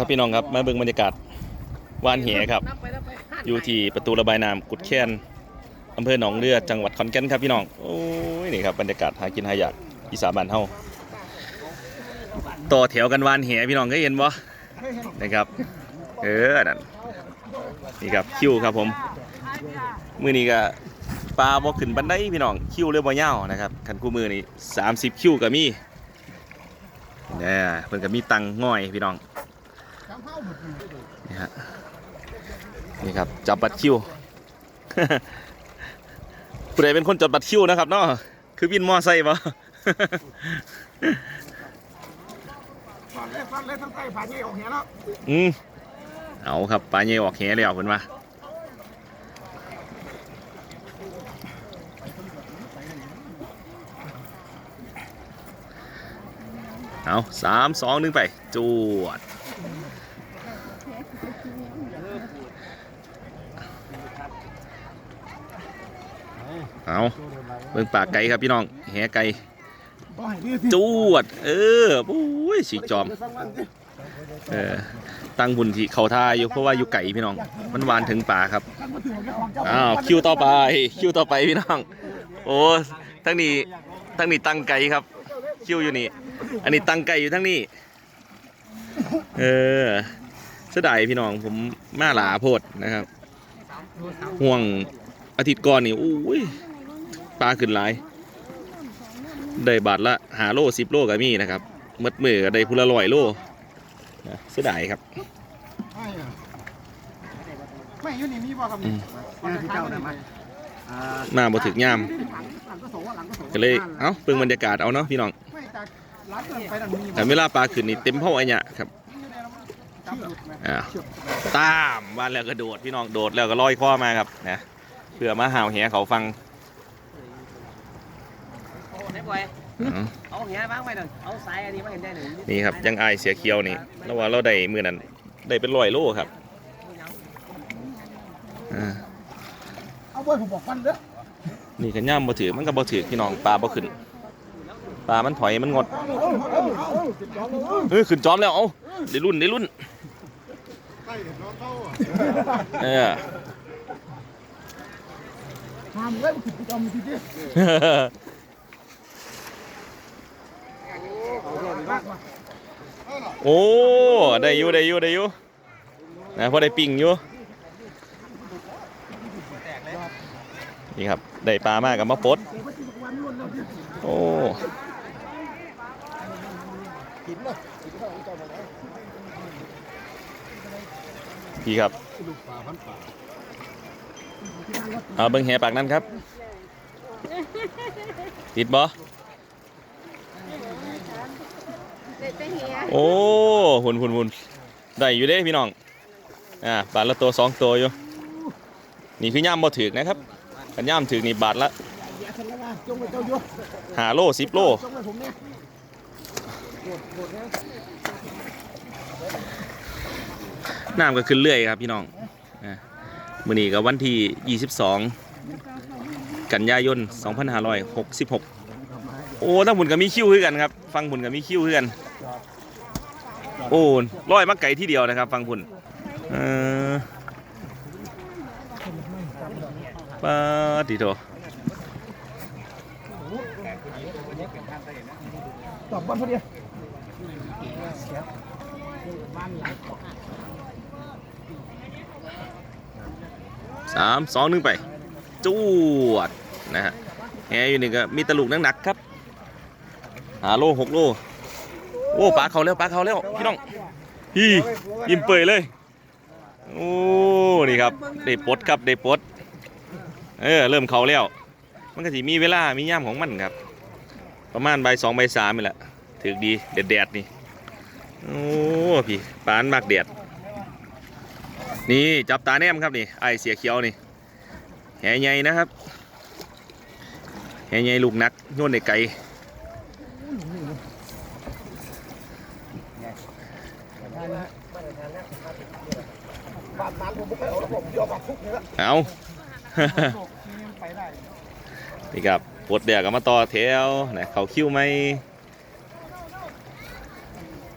ครับพี่น้องครับมาเบิ่งบรรยากาศวานเหครับ อยู่ที่ประตูระบายน้ำกุดแค้นอำเภอหนองเรือจังหวัดขอนแก่นครับพี่น้องโอ้ยนี่ครับบรรยากาศหากินหายากอีสานบ้านเฮาต่อแถวกันวานเหพี่น้องเคยเห็นบ่นะครับ เออนั่นนี่ครับคิวครับผมมือนี้ก็ปลาบ่ขึ้นบันไดพี่น้องคิวเรือบ่ยาวนะครับคันคู่มือนี่30 คิวก็มีเนี่ยเพิ่นก็มีตังง่อยพี่น้อง นี่ฮะนี่ครับจับบัตรคิวผู้ใดเป็นคนจับบัตรคิวนะครับเนาะคือวินมอไซค์ปะฟันเลยฟันเลยทั้งใต้ผ่านนี่ออกเหี้ยแล้วอืมเอาครับปลาเย่ออกแหแล้วเพิ่นมาเอาสามสองหนึ่งไปจวด เอาเบิ่งปากไก่ครับพี่น้อง แหไก่ต้องให้ดีสิจวด เออโอ้ยสีจอม เออ ตั้งบุญที่เขาท่าอยู่เพราะว่าอยู่ไก่พี่น้อง มันหวานถึงป่าครับ อ้าวคิวต่อไป คิวต่อไปพี่น้อง โอ้ทั้งนี้ทั้งนี้ตั้งไก่ครับ คิวอยู่นี่ อันนี้ตั้งไก่อยู่ทั้งนี้ เออเสียดายพี่น้องผมมาหลาโพดนะครับ ห่วงอาทิตย์ก่อนนี่อุ้ย ปลาขึ้นหลายได้บาทละหาโลสิบโลก็มีนะครับหมดมือก็ได้พุละร้อยโลนะเสียดายครับไม่อยู่นี่มีบ่ครับอืมพี่เจ้าได้ไหมมาบ่ถึกยามหลังก็สองหลังก็สองก็เลยเอ้าเพิ่งบรรยากาศเอาเนาะพี่น้องไม่จากร้านเดินไปนั่นมีแต่เวลาปลาขึ้นนี่เต็มเท่าไอ้เนี่ยครับอ้าวตามวันแล้วก็โดดพี่น้องโดดแล้วก็ลอยคอมาครับนะเพื่อมาห่าวแหเขาฟังไหน บ่อยอ๋อเอาเหี้ยบ้างไปหน่อยเอาสายอันนี้มาเห็นได้หนึ่งนี่ครับยังอายเสียเคียวนี่แล้วว่าเราได้มือนั้นได้เป็นร้อยโลครับอ่าเอาไว้ผมบอกฟันเด้อนี่ก็ย่ามบ่ถือมันก็บ่ถือพี่น้องปลาบ่ขึ้นปลามันถอยมันงดเอาเอาเอาเอาเฮ้ยขึ้นจอมแล้วเอาได้รุ่นได้รุ่นเออ ทำไว้มันผิดจอมทีเดียว โอ้ได้อยู่ได้อยู่ได้อยู่นะพอได้ปิ่งอยู่นี่ครับได้ปลามากกับมะปดโอ้พี่ครับเอาเบิ้งแหปากนั่นครับ ติดบ่ โอ้หุ่นหุ่นหุ่นได้อยู่เด้พี่น้อง อ่า บาทละตัวสองตัวอยู่ นี่คือย่ามบ่ถือนะครับกันย่ามถือนี่บาทละอย่าทะเลาะจงไว้เจ้าอยู่หาโลสิบโล่น้ำก็ขึ้นเรื่อยครับพี่น้องมือนี้ก็วันที่ 22 กันยายน 2566 โอ้ทั้งบุญก็มีคิวคือกันครับฟังบุญก็มีคิวคือกัน โอ้ร้อยมาไก่ที่เดียวนะครับ ฟังบุญเออปาติโตตอบบ้านพอดีสามสองหนึ่งไปจวดนะฮะแฮอยู่นี่ก็มีตะลุกหนักๆครับ หาโลหกโลโอ้ปลาเขาแล้วปลาเขาแล้วพี่น้องพี่ยิ้มเปื่อยเลยโอ้นี่ครับได้ปดครับได้ปดเออเริ่มเขาแล้ว มันก็สิมีเวลามีย่ามของมันครับ ประมาณใบสองใบสามนี่แหละถือดีแดดแดดนี่โอ้พี่ปานมากแดดนี่จับตาแนมครับนี่ไอเสียเขียวนี่แหใหญ่นะครับแหใหญ่ลูกนักโยนในไก่านนั้น ผมไม่เคยอาแล้วผมยอมมาทุกนี่ละเอา ไปได้นี่ครับปลดเดียกมาต่อแถวนะเขาคิ้วไหม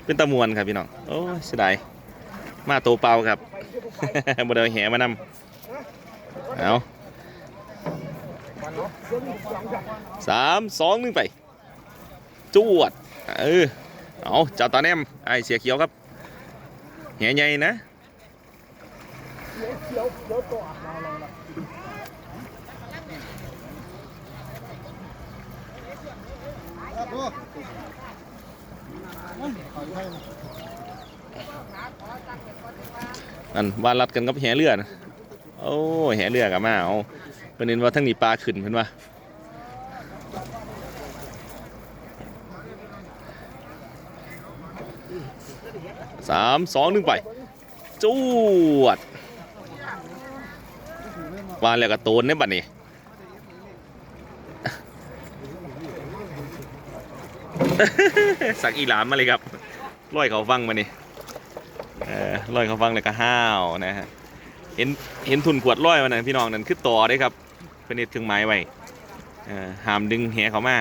เป็นตะมวนครับพี่น้อง โอ้ยเสียดายมาโตวเปล่าครับ บไดเอาแหมานำเอาสามสองหนึ่งไป จวด เออ เอาเจ้าตาแนมไอเสียเขียวครับแหใหญ่นะ อันวานรัดกันกับแหเรือนะโอ้แหเรือกับมาเอาเป็นเห็นว่าทั้งนี้ปลาขึ้นเพิ่นว่าสามสองหนึ่งไปจวด วานแล้วก็โตนเนี่ยบัดนี้สักอีหลามมาเลยครับร้อยเขาฟังมานี่เออร้อยเขาฟังเลยก็ห้าวนะฮะเห็นเห็นทุนขวดร้อยมานะพี่น้องนั่นคือต่อได้ครับเป็นเน็ตเครื่องไม้ไว้เออห้ามดึงแหเขามา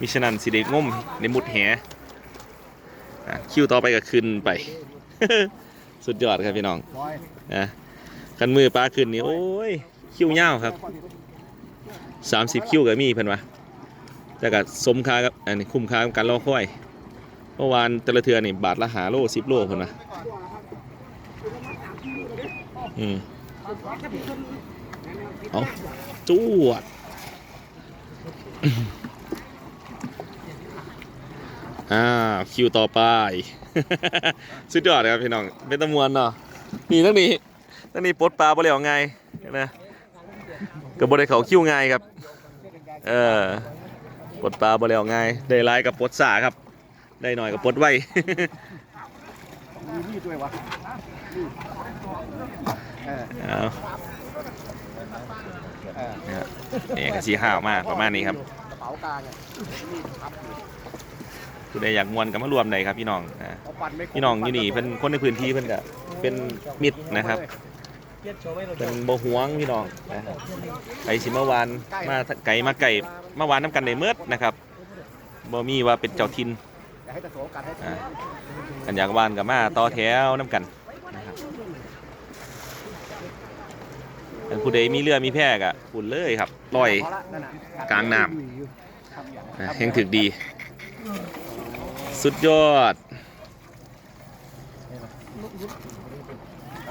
มิฉะนั้นสิเด็กง่มในมุดแหอะคิวต่อไปก็ขึ้นไป สุดยอดครับพี่น้องร้อยนะ คันมือปลาขึ้นนี่โอ้ยคิวยาวครับ30คิวก็มีเพิ่นว่าแต่ก็สมค่ากับอันนี้คุ้มค่ากับการรอคอยเมื่อวานแต่ละเทือนี่บาทละหาโล10โลเพิ่นว่าอืมเอาจวดอ่าคิวต่อไป สุดยอดครับพี่น้องเป็นตะมวนเนาะนี่ตั้งนี้ ตั้งนี้ปลดปลาบ่แล้วไงนะก็บ่ได้เขาคิ้วไงครับ เออปลดปลาบ่แล้วง่ายได้หลายกับปลดสาครับ ได้หน่อยกับปลดไว้มีนี่ด้วยวะเออเอาเออเนี่ยนี่ก็สีข้าวมากประมาณนี้ครับเป๋ากลางครับอยู่ผู้ใดอยากมวนก็มารวมได้ครับพี่น้องนะพี่น้องอยู่นี่เพิ่นคนในพื้นที่เพิ่นก็เป็นมิตรนะครับ เป็นบ่วงพี่น้องนะครับไปสิเมื่อวานมาไก่มาไก่เมื่อวานน้ำกันในเมือดนะครับบ่มีว่าเป็นเจ้าทินอันอยากวานกับมาต่อแถวน้ำกันนะครับอันผู้ใดมีเรือมีแพร่กะปุ่นเลยครับลอยกลางน้ครับนะแห่งถึกดี สุดยอด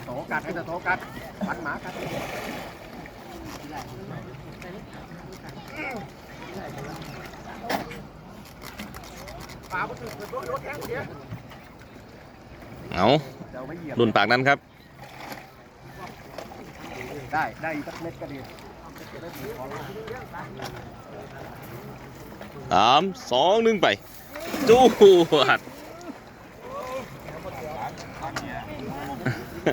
โสกัดให้ตะโสกัดปันหมากัดปลาบ่ถึงเกิดรถแทงเดียเอารุ่นปากนั้นครับ ได้ได้สักเม็ดก็ดีสามสองหนึ่งไปจูด ปลาเก็บของมาไทยเน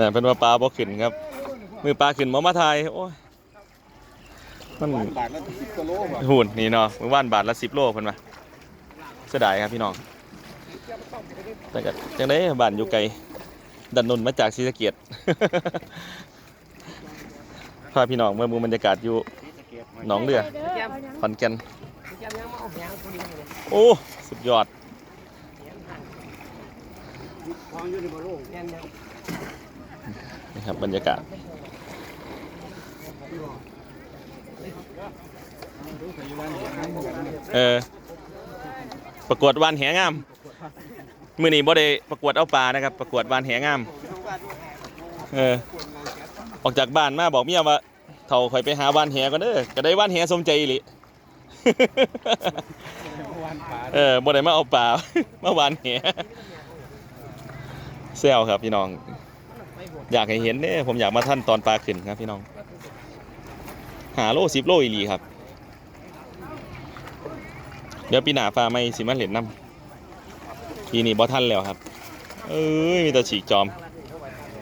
ี่เป็นว่าปลาบ่ขึ้นครับ มือปลาขึ้นบ่มาทยโอ้ยมันาะหุ่นนี่เนาะมือว่านบาทละสิบโลเพิ่นว่าเสียดายครับพี่น้อง แต่ก็จังได้บ้านอยู่ไกลดันนนมาจากศรีสะเกียด พาพี่น้องมื่อมูบรรยากาศอยู่หนองเรือขอนแก่นโอ้สุดยอดนี่ครับบรรยากาศเออประกวดวานแหงามมือนี้บ่ได้ประกวดเอาปลานะครับ ประกวดวานแหงาม เออ ออกจากบ้านมาบอกเมียว่าเท่าข่อยไปหาวานแหก่อนเด้อก็ได้วานแหสมใจอีหลิวานปลาเออบ่ได้มาเอาปลา มาวานแหเซลครับพี่น้อง อยากให้เห็นเด้ผมอยากมาท่านตอนปลาขึ้นครับพี่น้อง หาโลสิบโลอีหลีครับ เดี๋ยวปีหน้าฟ้าไม่สิมาเล่นน้ำทีนี้บ่ทันแล้วครับ เอ้ยมีแต่ฉีกจอม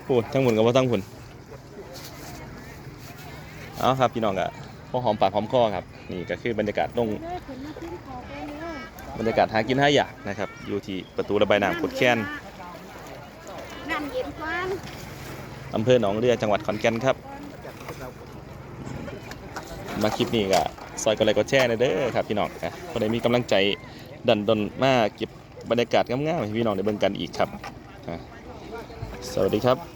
พูดทั้งหมดกับว่าทั้งผุน เอาครับพี่น้องกะพอหอมปากหอมคอครับนี่ก็คือบรรยากาศตรงแม่ขึ้นมาขึ้นขอไปเนื้อบรรยากาศหากินหาอยากนะครับ อยู่ที่ประตูระบายน้ำกดแค้นน้ำเย็นกว้านอำเภอหนองเรือจังหวัดขอนแก่นครับ มาคลิปนี้ก็ซอยกดไลค์กดแชร์หนะเด้อครับพี่น้องนะคนใดมีกำลังใจดันดนมาเก็บบรรยากาศงามๆให้พี่น้องได้เบิ่งกันอีกครับอะสวัสดีครับ